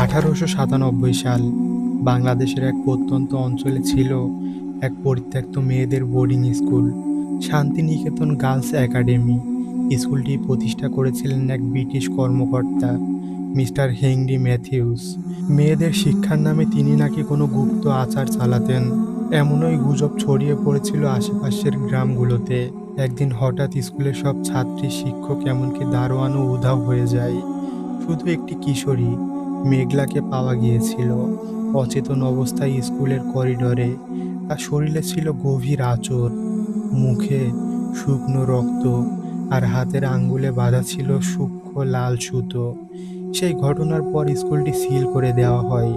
আঠারোশো সাতানব্বই সাল বাংলাদেশের এক প্রত্যন্ত অঞ্চলে ছিল এক পরিত্যক্ত মেয়েদের boarding school, Santiniketan girls academy. স্কুলটি প্রতিষ্ঠা করেছিলেন এক ব্রিটিশ কর্মকর্তা, মিস্টার হেনরি ম্যাথিউস। মেয়েদের শিক্ষার নামে তিনি নাকি কোনো গুপ্ত আচার চালাতেন, এমনই গুজব ছড়িয়ে পড়েছিল আশেপাশের গ্রামগুলোতে। একদিন হঠাৎ স্কুলের সব ছাত্রী, শিক্ষক এমনকি দারোয়ানও উধাও হয়ে যায়। শুধু একটি কিশোরী মেঘলাকে পাওয়া গিয়েছিল। অচেতন অবস্থায় স্কুলের করিডোরে। তার শরীরে ছিল গভীর আচর। মুখে শুকনো রক্ত আর হাতের আঙ্গুলে বাঁধা ছিল সূক্ষ্ম লাল সুতো। সেই ঘটনার পর স্কুলটি সিল করে দেওয়া হয়।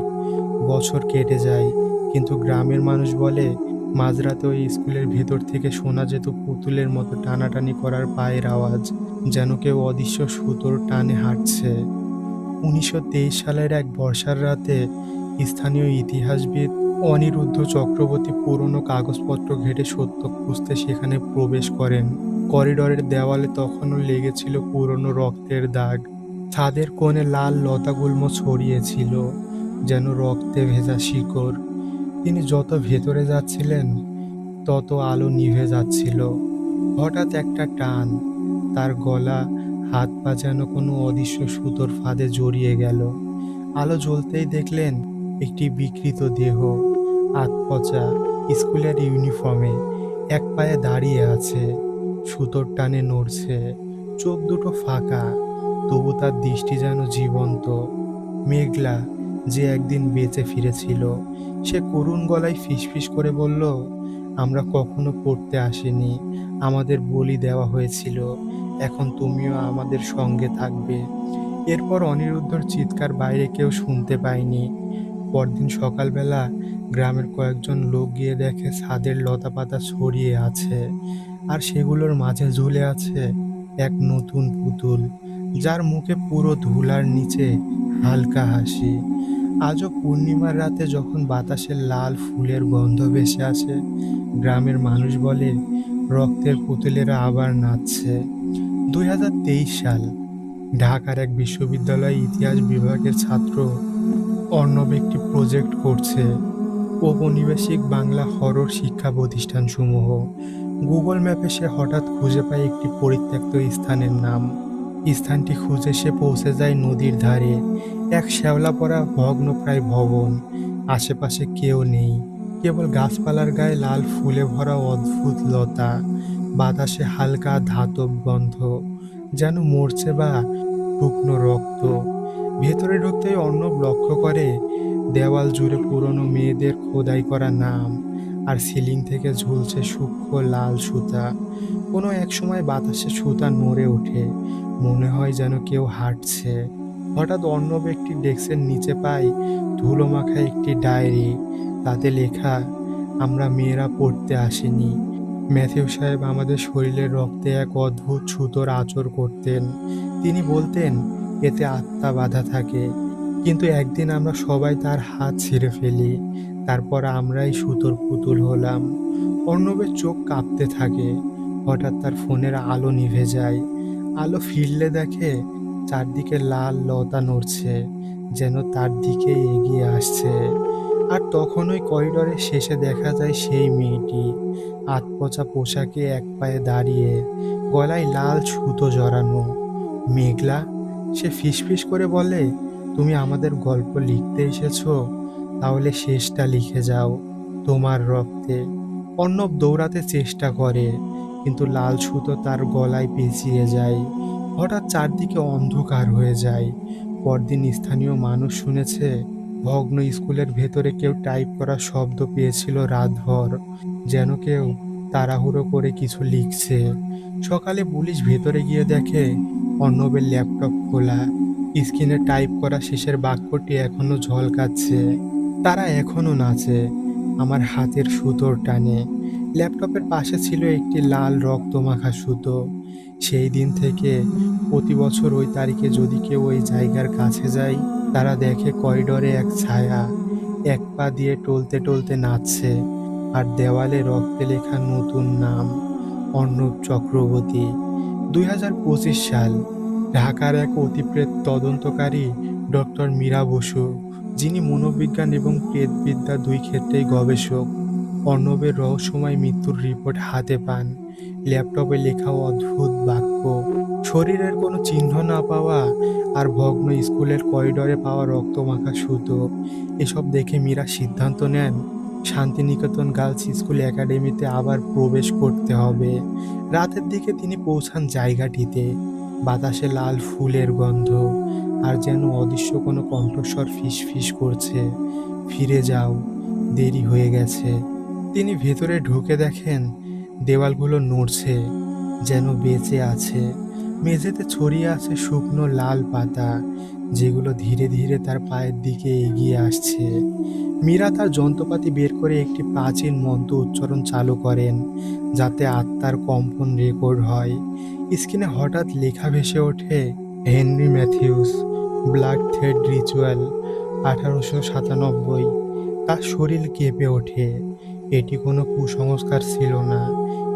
বছর কেটে যায়, কিন্তু গ্রামের মানুষ বলে, মাঝরাতে ওই স্কুলের ভেতর থেকে শোনা যেত পুতুলের মতো টানাটানি করার পায়ের আওয়াজ, যেন কেউ অদৃশ্য সুতোর টানে হাঁটছে। উনিশশো তেইশ সালের এক বর্ষার রাতে স্থানীয় ইতিহাসবিদ অনিরুদ্ধ চক্রবর্তী পুরনো কাগজপত্র ঘেটে সত্য খুঁজতে সেখানে প্রবেশ করেন। করিডরের দেওয়ালে তখনও লেগেছিল পুরনো রক্তের দাগ। ছাদের কোণে লাল লতাগুল্ম ছড়িয়েছিল, যেন রক্তে ভেজা শিকড়। তিনি যত ভেতরে যাচ্ছিলেন, তত আলো নিভে যাচ্ছিল। হঠাৎ একটা টান, তার গলা হাত পা যেন কোনো অদৃশ্য সুতোর ফাঁদে জড়িয়ে গেল। আলো জ্বলতেই দেখলেন একটি বিকৃত দেহ, হাত পচা, স্কুলের ইউনিফর্মে, এক পায়ে দাঁড়িয়ে আছে, সুতোর টানে নড়ছে, চোখ দুটো ফাঁকা, তবু তার দৃষ্টি যেন জীবন্ত। মেঘলা, যে একদিন বেঁচে ফিরেছিল, সে করুণ গলায় ফিসফিস করে বলল আমরা কখনো পড়তে আসিনি। আমাদের বলি দেওয়া হয়েছিল, এখন তুমিও আমাদের সঙ্গে থাকবে। এরপর অনিরুদ্ধর চিৎকার বাইরে কেউ শুনতে পায়নি। পরদিন সকালবেলা গ্রামের কয়েকজন লোক গিয়ে দেখে ছাদের লতাপাতা ছড়িয়ে আছে, আর সেগুলোর মাঝে ঝুলে আছে এক নতুন পুতুল, যার মুখে পুরো ধুলার নিচে হালকা হাসি। আজও পূর্ণিমার রাতে যখন বাতাসের লাল ফুলের গন্ধ ভেসে আসে, গ্রামের মানুষ বলে, রক্তের পুতুলেরা আবার নাচছে। দুই হাজার তেইশ সাল, ঢাকার এক বিশ্ববিদ্যালয় ইতিহাস বিভাগের ছাত্র অর্ণব একটি প্রজেক্ট করছে। ঔপনিবেশিক বাংলা হরর শিক্ষা প্রতিষ্ঠানসমূহ। গুগল ম্যাপে সে হঠাৎ খুঁজে পায় একটি পরিত্যক্ত স্থানের নাম। স্থানটি খুঁজে সে পৌঁছে যায় নদীর ধারে। এক শ্যাওলা পড়া ভগ্নপ্রায় ভবন। আশেপাশে কেউ নেই। কেবল গাছপালার গায়ে লাল ফুলে ভরা অদ্ভুত লতা। বাতাসে হালকা ধাতব গন্ধ, যেন মরছে বা শুকনো রক্ত। ভেতরে ঢুকতেই অর্ণব লক্ষ্য করে দেওয়াল জুড়ে পুরনো মেয়েদের খোদাই করা নাম, আর সিলিং থেকে ঝুলছে সূক্ষ্ম লাল সুতা। কোনো এক সময় বাতাসে সুতা নড়ে ওঠে। মনে হয় যেন কেউ হাঁটছে। হঠাৎ অর্ণব একটি ডেস্কের নিচে পাই ধুলো মাখা একটি ডায়েরি। তাতে লেখা, আমরা মেয়েরা পড়তে আসিনি। ম্যাথিউ সাহেব আমাদের শরীরের রক্তে এক অদ্ভুত সুতোর আচর করতেন। তিনি বলতেন, এতে আত্মা বাধা থাকে। কিন্তু একদিন আমরা সবাই তার হাত ছিঁড়ে ফেলি। তারপর আমরাই সুতোর পুতুল হলাম। অর্ণবের চোখ কাঁপতে থাকে। হঠাৎ তার ফোনের আলো নিভে যায়। আলো ফিরলে দেখে চারদিকে লাল লতা নড়ছে, যেন তার দিকে এগিয়ে আসছে। আর তখন ওই করিডোরের শেষে দেখা যায় সেই মেয়েটি আতপচা পোশাকে এক পায়ে দাঁড়িয়ে, গলায় লাল সুতো জড়ানো। মেঘলা, সে ফিসফিস করে বলে, তুমি আমাদের গল্প লিখতে এসেছ, তাহলে শেষটা লিখে যাও, তোমার রক্তে। অর্ণব দৌড়াতে চেষ্টা করে, কিন্তু লাল সুতো তার গলায় পেঁচিয়ে যায়। হঠাৎ চারদিকে অন্ধকার হয়ে যায়। পরদিন স্থানীয় মানুষ শুনেছে, ভগ্ন স্কুলের ভেতরে কেউ টাইপ করা শব্দ পেয়েছিল রাতভর, যেন কেউ তাড়াহুড়ো করে কিছু লিখছে। সকালে পুলিশ ভেতরে গিয়ে দেখে, অর্ণবের ল্যাপটপ খোলা। স্ক্রিনে টাইপ করা শেষের বাক্যটি এখনও ঝলকাচ্ছে। তারা এখনও নাচে। আমার হাতের সুতোর টানে। ল্যাপটপের পাশে ছিল একটি লাল রক্তমাখা সুতো। সেই দিন থেকে প্রতি বছর ওই তারিখে যদি কেউ ওই জায়গার কাছে যায়, তারা দেখে করিডোরে এক ছায়া, এক পা দিয়ে টলতে টলতে নাচছে আর দেওয়ালে রক্তে লেখা নতুন নাম, অর্ণব চক্রবর্তী। দুই হাজার পঁচিশ সাল, ঢাকার এক অতিপ্রেত তদন্তকারী ডক্টর মীরা বসু, যিনি মনোবিজ্ঞান এবং প্রেতবিদ্যা দুই ক্ষেত্রেই গবেষক অর্ণবের রহস্যময় মৃত্যুর রিপোর্ট হাতে পান। ল্যাপটপে লেখা অদ্ভুত বাক্য, শরীরের কোনো চিহ্ন না পাওয়া আর ভগ্ন স্কুলের করিডরে পাওয়া রক্তমাখা সুতো। এসব দেখে মীরা সিদ্ধান্ত নেন, শান্তিনিকেতন গার্লস স্কুল একাডেমিতে আবার প্রবেশ করতে হবে। রাতের দিকে তিনি পৌঁছান জায়গাটিতে, বাতাসে লাল ফুলের গন্ধ, আর যেন অদৃশ্য কোনো কণ্ঠস্বর ফিস ফিস করছে। ফিরে যাও, দেরি হয়ে গেছে। তিনি ভেতরে ঢুকে দেখেন দেওয়ালগুলো নড়ছে, যেন বেঁচে আছে। মেঝেতে ছড়িয়ে আছে শুকনো লাল পাতা, যেগুলো ধীরে ধীরে তার পায়ের দিকে এগিয়ে আসছে। মীরা তার যন্ত্রপাতি বের করে একটি প্রাচীন মন্ত্র উচ্চারণ চালু করেন, যাতে আত্মার কম্পন রেকর্ড হয়। স্ক্রিনে হঠাৎ লেখা ভেসে ওঠে, Henry Matthews, blood thread ritual, আঠারোশো সাতানব্বই। তার শরীর কেঁপে ওঠে। এটি কোনো কুসংস্কার ছিল না।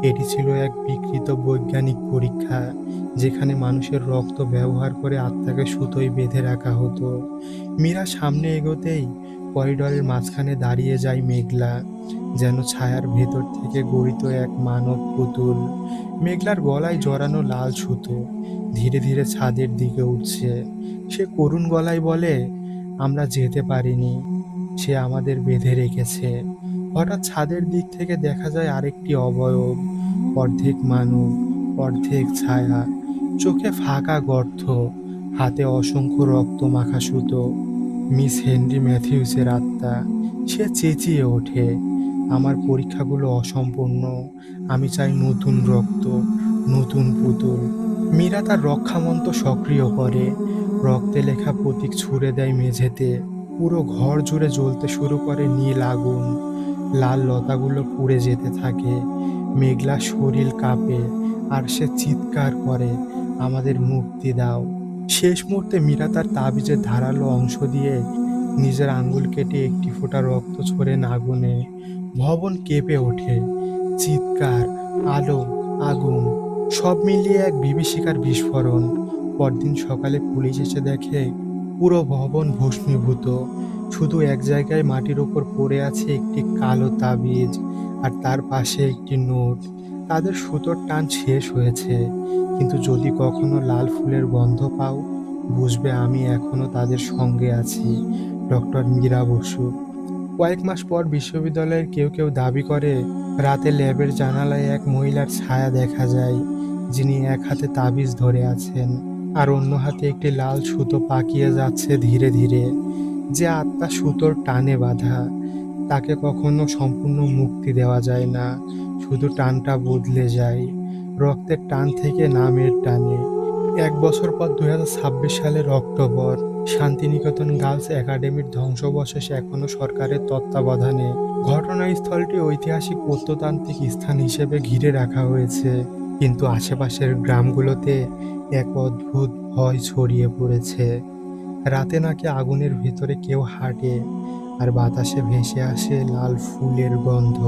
এটি ছিল এক বিকৃত বৈজ্ঞানিক পরীক্ষা, যেখানে মানুষের রক্ত ব্যবহার করে আত্মাকে সুতোয় বেঁধে রাখা হতো। মীরা সামনে এগোতেই করিডরের মাঝখানে দাঁড়িয়ে যায় মেঘলা, যেন ছায়ার ভেতর থেকে গড়িত এক মানব পুতুল। মেঘলার গলায় জড়ানো লাল সুতো ধীরে ধীরে ছাদের দিকে উঠছে। সে করুণ গলায় বলে, আমরা যেতে পারিনি। সে আমাদের বেঁধে রেখেছে। হঠাৎ ছাদের দিক থেকে দেখা যায় আরেকটি অবয়ব, অর্ধেক মানব, অর্ধেক ছায়া। চোখে ফাঁকা গর্ত, হাতে অসংখ্য রক্ত মাখা সুতো। মিস হেনরি ম্যাথিউসের আত্মা, সে চেঁচিয়ে ওঠে, আমার পরীক্ষাগুলো অসম্পূর্ণ, আমি চাই নতুন রক্ত, নতুন পুতুল। মীরা তার রক্ষামন্ত সক্রিয় করে, রক্তে লেখা প্রতীক ছুঁড়ে দেয় মেঝেতে। পুরো ঘর জুড়ে জ্বলতে শুরু করে নীল আগুন। লাল লতাগুলো পুড়ে যেতে থাকে, মেঘলা শরীর কাঁপে, আর সে চিৎকার করে, আমাদের মুক্তি দাও। শেষ মুহূর্তে মীরা তার তাবিজের ধারালো অংশ দিয়ে নিজের আঙ্গুল কেটে একটি ফোঁটা রক্ত ছড়েন আগুনে ভবন কেঁপে ওঠে। চিৎকার, আলো, আগুন, সব মিলিয়ে এক বিভীষিকার বিস্ফোরণ। পরদিন সকালে পুলিশ এসে দেখে, পুরো ভবন ভস্মীভূত। শুধু এক জায়গায় মাটির ওপর পড়ে আছে একটি কালো তাবিজ আর তার পাশে একটি নোট। তাদের সুতোর টান শেষ হয়েছে। কিন্তু যদি কখনো লাল ফুলের গন্ধ পাও, বুঝবে আমি এখনও তাদের সঙ্গে আছি, ডক্টর মীরা বসু। কয়েক মাস পর বিশ্ববিদ্যালয়ের কেউ কেউ দাবি করে, রাতে ল্যাবের জানালায় এক মহিলার ছায়া দেখা যায়, যিনি এক হাতে তাবিজ ধরে আছেন আর অন্য হাতে একটি লাল সুতো পাকিয়ে যাচ্ছে ধীরে ধীরে। যে আত্মা সুতোর টানে বাঁধা, তাকে কখনো সম্পূর্ণ মুক্তি দেওয়া যায় না। শুধু টানটা বদলে যায়, রক্তের টান থেকে নামের টানে। এক বছর পর দু হাজার ছাব্বিশ সালের অক্টোবর, শান্তিনিকেতন গার্লস একাডেমির ধ্বংসবশেষ এখনও সরকারের তত্ত্বাবধানে। ঘটনাস্থলটি ঐতিহাসিক প্রত্নতান্ত্রিক স্থান হিসেবে ঘিরে রাখা হয়েছে, কিন্তু আশেপাশের গ্রামগুলোতে এক অদ্ভুত ভয় ছড়িয়ে পড়েছে। রাতে নাকি আগুনের ভিতরে কেউ হাঁটে আর বাতাসে ভেসে আসে লাল ফুলের গন্ধ।